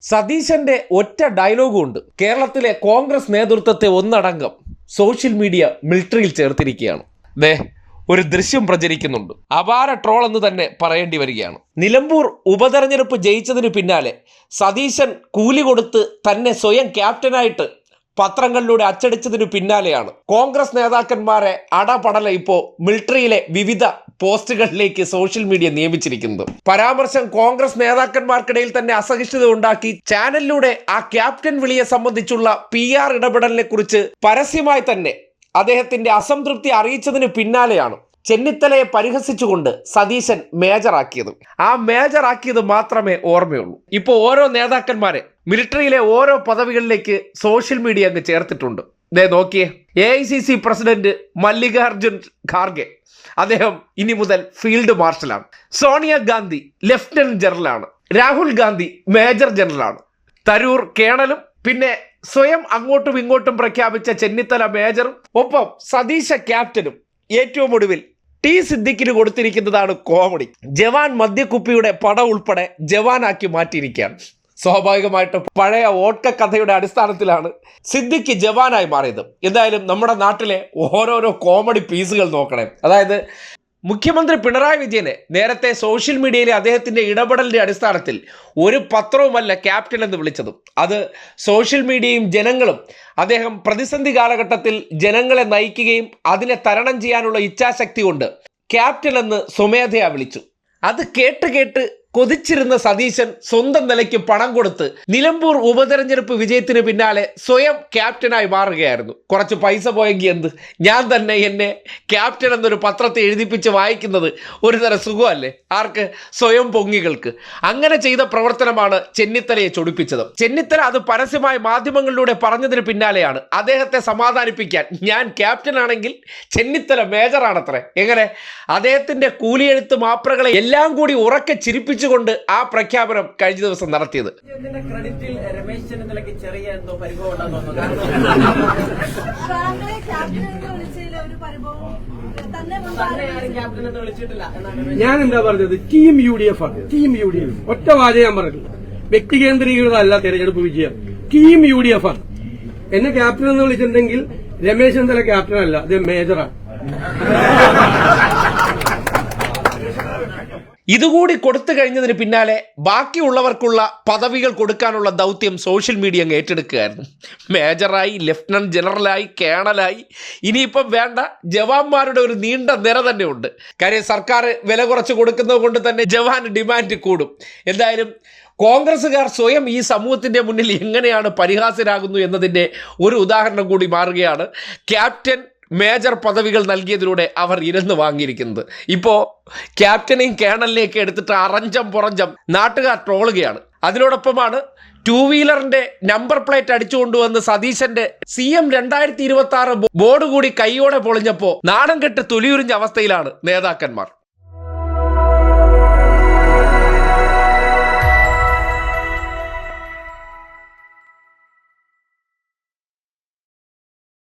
സതീശന്റെ ഒറ്റ ഡയലോഗും ഉണ്ട്. കേരളത്തിലെ കോൺഗ്രസ് നേതൃത്വത്തെ ഒന്നടങ്കം സോഷ്യൽ മീഡിയ മിലിറ്ററിയിൽ ചേർത്തിരിക്കുകയാണ്. ദേ ഒരു ദൃശ്യം പ്രചരിക്കുന്നുണ്ട്. അപാര ട്രോൾ എന്ന് തന്നെ പറയേണ്ടി വരികയാണ്. നിലമ്പൂർ ഉപതെരഞ്ഞെടുപ്പ് ജയിച്ചതിന് പിന്നാലെ സതീശൻ കൂലി കൊടുത്ത് തന്നെ സ്വയം ക്യാപ്റ്റനായിട്ട് പത്രങ്ങളിലൂടെ അച്ചടിച്ചതിനു പിന്നാലെയാണ്. കോൺഗ്രസ് നേതാക്കന്മാരെ അടപടല ഇപ്പോ മിലിറ്ററിയിലെ വിവിധ പോസ്റ്റുകളിലേക്ക് സോഷ്യൽ മീഡിയ നിയമിച്ചിരിക്കുന്നത്. പരാമർശം കോൺഗ്രസ് നേതാക്കന്മാർക്കിടയിൽ തന്നെ അസഹിഷ്ണുത ഉണ്ടാക്കി. ചാനലിലൂടെ ആ ക്യാപ്റ്റൻ വിളിയെ സംബന്ധിച്ചുള്ള പി ആർ ഇടപെടലിനെ കുറിച്ച് പരസ്യമായി തന്നെ അദ്ദേഹത്തിന്റെ അസംതൃപ്തി അറിയിച്ചതിന് പിന്നാലെയാണ് ചെന്നിത്തലയെ പരിഹസിച്ചുകൊണ്ട് സതീശൻ മേജറാക്കിയത്. ആ മേജറാക്കിയത് മാത്രമേ ഓർമ്മയുള്ളൂ. ഇപ്പോൾ ഓരോ നേതാക്കന്മാരെ മിലിറ്ററിയിലെ ഓരോ പദവികളിലേക്ക് സോഷ്യൽ മീഡിയ അങ്ങ് ചേർത്തിട്ടുണ്ട്. ദേ നോക്കിയേ. A I C C president Mallikarjun Kharge. അദ്ദേഹം ഇനി മുതൽ ഫീൽഡ് മാർഷലാണ്. സോണിയ ഗാന്ധി ലെഫ്റ്റനന്റ് ജനറലാണ്. രാഹുൽ ഗാന്ധി മേജർ ജനറലാണ്. തരൂർ കേണലും പിന്നെ സ്വയം അങ്ങോട്ടും ഇങ്ങോട്ടും പ്രഖ്യാപിച്ച ചെന്നിത്തല മേജറും ഒപ്പം സതീശ ക്യാപ്റ്റനും ഏറ്റവും ഒടുവിൽ ടി സിദ്ദിഖിന് കൊടുത്തിരിക്കുന്നതാണ് കോമഡി. ജവാൻ മദ്യക്കുപ്പിയുടെ പടം ഉൾപ്പെടെ ജവാനാക്കി മാറ്റിയിരിക്കുകയാണ്. സ്വാഭാവികമായിട്ടും പഴയ ഓട്ട കഥയുടെ അടിസ്ഥാനത്തിലാണ് സിദ്ദിഖ് ജവാനായി മാറിയത്. എന്തായാലും നമ്മുടെ നാട്ടിലെ ഓരോരോ കോമഡി പീസുകൾ നോക്കണേ. അതായത് മുഖ്യമന്ത്രി പിണറായി വിജയനെ നേരത്തെ സോഷ്യൽ മീഡിയയിലെ അദ്ദേഹത്തിന്റെ ഇടപെടലിന്റെ അടിസ്ഥാനത്തിൽ ഒരു പത്രവുമല്ല ക്യാപ്റ്റൻ എന്ന് വിളിച്ചതും. അത് സോഷ്യൽ മീഡിയയും ജനങ്ങളും അദ്ദേഹം പ്രതിസന്ധി കാലഘട്ടത്തിൽ ജനങ്ങളെ നയിക്കുകയും അതിനെ തരണം ചെയ്യാനുള്ള ഇച്ഛാശക്തി കൊണ്ട് ക്യാപ്റ്റൻ എന്ന് സ്വമേധയാ വിളിച്ചു. അത് കേട്ട് കേട്ട് കൊതിച്ചിരുന്ന സതീശൻ സ്വന്തം നിലയ്ക്ക് പണം കൊടുത്ത് നിലമ്പൂർ ഉപതെരഞ്ഞെടുപ്പ് വിജയത്തിന് പിന്നാലെ സ്വയം ക്യാപ്റ്റനായി മാറുകയായിരുന്നു. കുറച്ച് പൈസ പോയെങ്കിൽ എന്ത്? ഞാൻ തന്നെ എന്നെ ക്യാപ്റ്റൻ എന്നൊരു പത്രത്തെ എഴുതിപ്പിച്ച് വായിക്കുന്നത് ഒരു തരം സുഖമല്ലേ? ആർക്ക്? സ്വയം പൊങ്ങികൾക്ക്. അങ്ങനെ ചെയ്ത പ്രവർത്തനമാണ് ചെന്നിത്തലയെ ചൊടിപ്പിച്ചത്. ചെന്നിത്തല അത് പരസ്യമായി മാധ്യമങ്ങളിലൂടെ പറഞ്ഞതിന് പിന്നാലെയാണ്. അദ്ദേഹത്തെ സമാധാനിപ്പിക്കാൻ ഞാൻ ക്യാപ്റ്റൻ ആണെങ്കിൽ ചെന്നിത്തല മേജറാണത്രേ എങ്ങനെ? അദ്ദേഹത്തിന്റെ കൂലിയെഴുത്ത് മാപ്രകളെ എല്ലാം കൂടി ഉറക്കെ ചിരിപ്പിച്ചുകൊണ്ട് ആ പ്രഖ്യാപനം കഴിഞ്ഞ ദിവസം നടത്തിയത്. ഞാൻ എന്താ പറഞ്ഞത്? ടീം യു ഡി എഫ് ആണ്. ടീം യു ഡി എഫ് ഒറ്റ വാചക ഞാൻ പറഞ്ഞു വ്യക്തി കേന്ദ്രീകൃതമല്ല തെരഞ്ഞെടുപ്പ് വിജയം. ടീം യു ഡി എഫ് ആണ്. എന്നെ ക്യാപ്റ്റൻ എന്ന് വിളിച്ചിട്ടുണ്ടെങ്കിൽ രമേശ് ചെന്നിത്തല ക്യാപ്റ്റൻ അല്ല അത് മേജറാണ് ഇതുകൂടി കൊടുത്തു കഴിഞ്ഞതിന് പിന്നാലെ ബാക്കിയുള്ളവർക്കുള്ള പദവികൾ കൊടുക്കാനുള്ള ദൗത്യം സോഷ്യൽ മീഡിയ അങ്ങ് ഏറ്റെടുക്കുകയായിരുന്നു. മേജറായി ലഫ്റ്റനന്റ് ജനറലായി കേണലായി. ഇനിയിപ്പം വേണ്ട ജവാന്മാരുടെ ഒരു നീണ്ട നിര തന്നെ ഉണ്ട് കാര്യം സർക്കാർ വില കുറച്ച് കൊടുക്കുന്നത് കൊണ്ട് തന്നെ ജവാൻ ഡിമാൻഡ് കൂടും. എന്തായാലും കോൺഗ്രസ്സുകാർ സ്വയം ഈ സമൂഹത്തിന്റെ മുന്നിൽ എങ്ങനെയാണ് പരിഹാസ്യരാകുന്നു എന്നതിന്റെ ഒരു ഉദാഹരണം കൂടി മാറുകയാണ്. ക്യാപ്റ്റൻ മേജർ പദവികൾ നൽകിയതിലൂടെ അവർ ഇരുന്ന് വാങ്ങിയിരിക്കുന്നത്. ഇപ്പോ ക്യാപ്റ്റനെയും കേണലിനെയൊക്കെ എടുത്തിട്ട് അറഞ്ചം പുറഞ്ചം നാട്ടുകാർ ട്രോളുകയാണ്. അതിനോടൊപ്പമാണ് ടൂ വീലറിന്റെ നമ്പർ പ്ലേറ്റ് അടിച്ചുകൊണ്ടുവന്ന് സതീശന്റെ സി എം രണ്ടായിരത്തി ഇരുപത്തി ആറ് ബോർഡ് കൂടി കൈയോടെ പൊളിഞ്ഞപ്പോ നാണം കെട്ട് തൊലിയുരിഞ്ഞ അവസ്ഥയിലാണ് നേതാക്കന്മാർ.